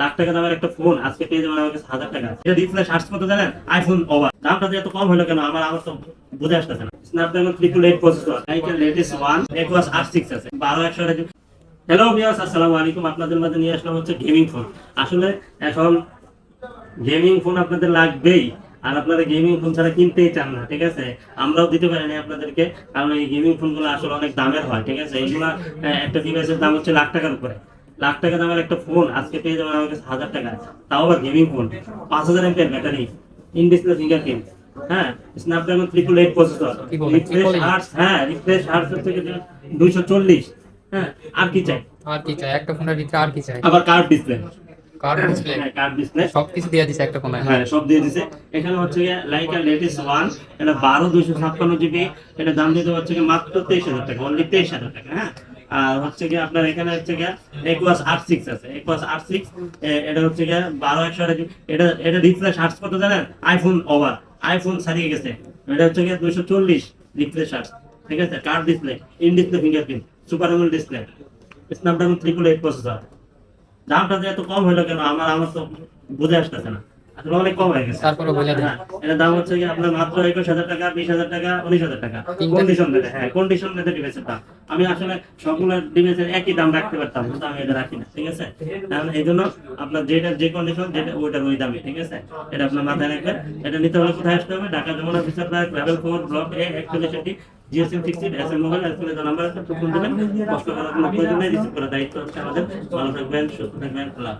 লাখ টাকা দামের একটা ফোন আজকে পেয়ে যাবেন আমার কাছে হাজার টাকা। এটা রিফ্রেশ আর্টস কত জানেন আইফোন ওভার দামটা যে এত কম হলো কেন? আমার আমার তো বুঝে আসতেছে না। Snapdragon eight processor latest one Aquos six আছে। বারো, একশো হ্যালো ভিউয়ার্স আসসালামু আলাইকুম। আপনাদের মাঝে নিয়ে আসলাম হচ্ছে গেমিং ফোন আসলে এখন গেমিং ফোন আপনাদের লাগবেই। আর আপনারা গেমিং ফোন ছাড়া কিনতেই চান না, ঠিক আছে? আমরাও দিতে পারি না আপনাদেরকে, কারণ এই গেমিং ফোনগুলো আসলে অনেক দামের হয়, ঠিক আছে? এইগুলা একটা ডিভাইসের দাম হচ্ছে লাখ টাকার উপরে। লাখ টাকা দামের একটা ফোন আজকে পেয়ে যাবেন আমার কাছে হাজার টাকা তাও আবার গেমিং ফোন পাঁচ হাজার এমপের ব্যাটারি ইন ডিসপ্লে ফিঙ্গারপ্রিন্ট হ্যাঁ? Snapdragon triple eight processor refresh? Hertz হ্যাঁ রিফ্রেশ হার্টস হচ্ছে দুইশো চল্লিশ হ্যাঁ আর কি চাই? আর কি চাই? একটা ফোনের ভিতরে আর কি চাই? আবার কার্ড ডিসপ্লে কার্ড ডিসপ্লে হ্যাঁ কার্ড ডিসপ্লে সবকিছু দিয়ে দিছে একটা ফোনে হ্যাঁ সব দিয়ে দিছে। এখানে হচ্ছে লাইকা লেটেস্ট ওয়ান এটা বারো দুইশো ছাপ্পান্ন জিবি এটা দাম দিতে হচ্ছে মাত্র তেইশ হাজার টাকা অনলি তেইশ হাজার টাকা হ্যাঁ? আর হচ্ছে গিয়ে আপনার এখানে হচ্ছে একুয়াস সিক্স আছে। একুয়াস সিক্স এটা হচ্ছে বারো একশো এটা এটা রিফ্রেশ আর্টস কত জানেন? আইফোন ওভার আইফোন ছাড়িয়ে গেছে। এটা হচ্ছে গিয়ে দুইশো চল্লিশ রিফ্রেশ আর্টস ঠিক আছে? Curved display in display fingerprint super AMOLED display Snapdragon triple eight processor দামটা যে এত কম হলো কেন? আমার আমার তো বুঝে আসতেছে না। অনেক কম হয়ে গেছে। তারপরে বলে দেন। দাম হচ্ছে কি আপনার মাত্র একুশ হাজার টাকা বিশ হাজার টাকা উনিশ হাজার টাকা। কন্ডিশন হ্যাঁ কন্ডিশন মেতে ডিভাইসের দাম। আমি আসলে সবগুলো ডিভাইসের একই দাম রাখতে পারতাম কিন্তু আমি এটা রাখি না ঠিক আছে? কারণ এই জন্য আপনার যেটা যে কন্ডিশন যেটা ওইটার ওই দামে ঠিক আছে? এটা আপনার মাথায় রাখবেন। এটা নিতে হলে কোথায় আসতে হবে? Dhaka Jamuna officer park level four block A একচল্লিশটি GSM sixty S M mobile S M number phone দেবেন কষ্ট করার কোনো প্রয়োজন নেই রিসিভ করার দায়িত্ব হচ্ছে আমাদের। ভালো থাকবেন সুস্থ থাকবেন আল্লাহ